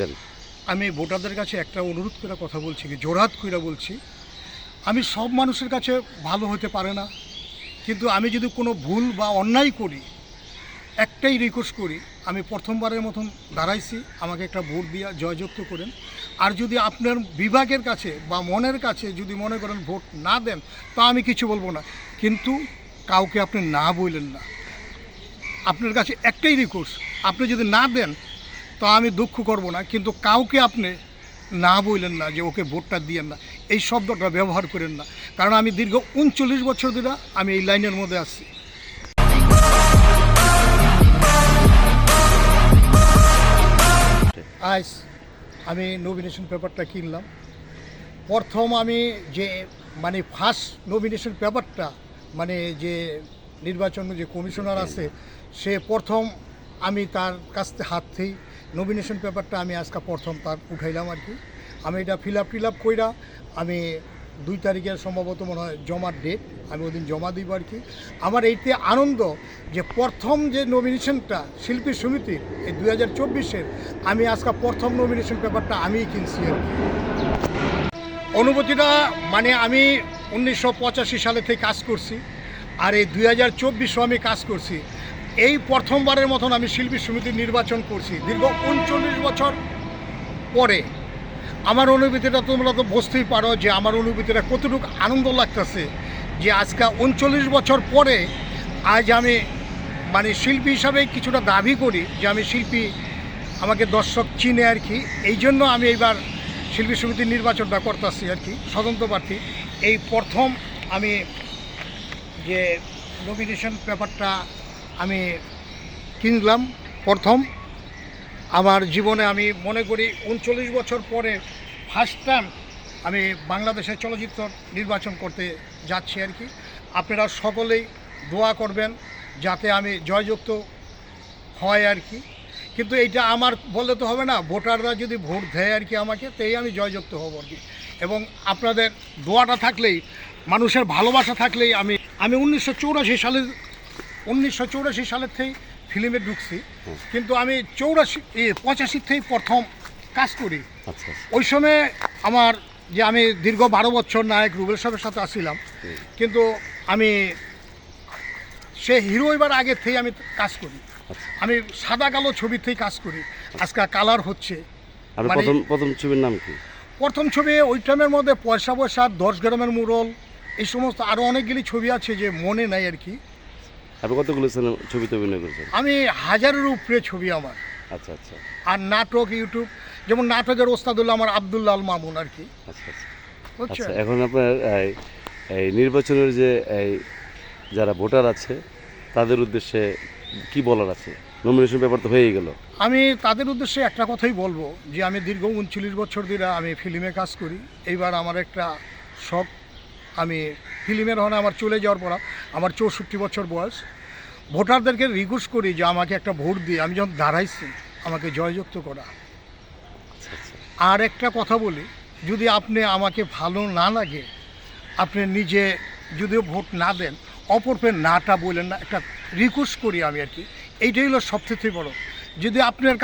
দেন। আমি ভোটারদের কাছে একটা অনুরোধ করে কথা বলছি কি জোরহাত করে বলছি, আমি সব মানুষের কাছে ভালো হতে পারে না, কিন্তু আমি যদি কোনো ভুল বা অন্যায় করি, একটাই রিকোয়েস্ট করি, আমি প্রথমবারের মতন দাঁড়াইছি, আমাকে একটা ভোট দিয়ে জয়যুক্ত করেন। আর যদি আপনার বিভাগের কাছে বা মনের কাছে যদি মনে করেন ভোট না দেন, তা আমি কিছু বলব না, কিন্তু কাউকে আপনি না বললেন না। আপনার কাছে একটাই রিকোয়েস্ট আপনি যদি না দেন তো আমি দুঃখ করব না, কিন্তু কাউকে আপনি না বললেন না যে ওকে ভোটটা দিয়েন না। এই শব্দটা ব্যবহার করেন না। কারণ আমি দীর্ঘ উনচল্লিশ বছর ধরে আমি এই লাইনের মধ্যে আছি। আজ আমি নমিনেশন পেপারটা কিনলাম। প্রথম আমি যে মানে ফার্স্ট নমিনেশন পেপারটা মানে যে নির্বাচন যে কমিশনার আছে, সে প্রথম আমি তার কাছ থেকে হাত থেকে নমিনেশন পেপারটা আমি আজকে প্রথম তার উঠাইলাম আর কি। আমি এটা ফিল আপ ফিল আপ কইরা আমি দুই তারিখের সম্ভবত মনে হয় জমার ডেট আমি ওদিন জমা দিব আর কি। আমার এইতে আনন্দ যে প্রথম যে নমিনেশনটা শিল্পী সমিতির এই দুই হাজার চব্বিশের, আমি আজকে প্রথম নমিনেশন পেপারটা আমিই কিনছি আর কি। অনুভূতিটা মানে আমি উনিশশো পঁচাশি সালে থেকে কাজ করছি, আর এই দুই হাজার আমি কাজ করছি। এই প্রথমবারের মতন আমি শিল্পী সমিতির নির্বাচন করছি, দীর্ঘ উনচল্লিশ বছর পরে। আমার অনুভূতিটা তোমরা তো বুঝতেই পারো যে আমার অনুভূতিটা কতটুকু আনন্দ লাগতেছে যে আজকে উনচল্লিশ বছর পরে আজ আমি মানে শিল্পী হিসাবে কিছুটা দাবি করি যে আমি শিল্পী আমাকে দর্শক চিনে আর কি। এই জন্য আমি এইবার শিল্পী সমিতির নির্বাচনটা করতেছি আর কি, স্বতন্ত্র প্রার্থী। এই প্রথম আমি যে নমিনেশন পেপারটা আমি কিনলাম প্রথম। আমার জীবনে আমি মনে করি উনচল্লিশ বছর পরে ফার্স্ট টাইম আমি বাংলাদেশের চলচ্চিত্র নির্বাচন করতে যাচ্ছি আর কি। আপনারা সকলেই দোয়া করবেন যাতে আমি জয়যুক্ত হয় আর কি। কিন্তু এইটা আমার বললে তো হবে না, ভোটাররা যদি ভোট দেয় আর কি আমাকে, তেই আমি জয়যুক্ত হব আর কি। এবং আপনাদের দোয়াটা থাকলেই, মানুষের ভালোবাসা থাকলেই আমি আমি উনিশশো সালে উনিশশো চৌরাশি সালের থেকেই ফিল্মে ঢুকছি। কিন্তু আমি চৌরাশি এ, পঁচাশি থেকেই প্রথম কাজ করি। আচ্ছা। আচ্ছা ওই সময় আমার যে আমি দীর্ঘ বারো বছর নায়ক রুবেল সাহেবের সাথে আসছিলাম কিন্তু আমি সে হিরো এবার আগে থেকে আমি কাজ করি। আচ্ছা। আমি সাদা কালো ছবি থেকে কাজ করি। আজকে কালার হচ্ছে। মানে- প্রথম প্রথম ছবির নাম কি? প্রথম ছবি ওই টাইমের মধ্যে পয়সা পয়সা দশ গ্রামের মুরল এই সমস্ত আরও অনেকগুলি ছবি আছে যে মনে নাই আর কি। আপনি কতগুলো ছবিতে অভিনয় করেছেন? আমি হাজারের উপরে ছবি আমার। আচ্ছা আচ্ছা। আর নাটক ইউটিউব যেমন নাটকের ওস্তাদুল্লাহ আমার আবদুল্লাহ আল মামুন আর কি। আচ্ছা আচ্ছা। আচ্ছা এখন আপনার এই এই নির্বাচনের যে এই যারা ভোটার আছে তাদের উদ্দেশ্যে কি বলার আছে? নমিনেশন ব্যাপার তো হয়েই গেল। আমি তাদের উদ্দেশ্যে একটা কথাই বলব যে আমি দীর্ঘ উনচল্লিশ বছর ধরে আমি ফিল্মে কাজ করি। এইবার আমার একটা শখ আমি ফিল্মের হনে আমার চলে যাওয়ার পর আমার চৌষট্টি বছর বয়স। ভোটারদেরকে রিকোয়েস্ট করি যে আমাকে একটা ভোট দিয়ে আমি যখন দাঁড়াইছি আমাকে জয়যুক্ত করা। আচ্ছা আচ্ছা। আর একটা কথা বলি যদি আপনি আমাকে ভালো না লাগে আপনি নিজে যদিও ভোট না দেন অপরপের নাটা বললেন না একটা রিকোয়েস্ট করি আমি আর কি। এইটাই হলো সবথেকে বড়। যদি আপনার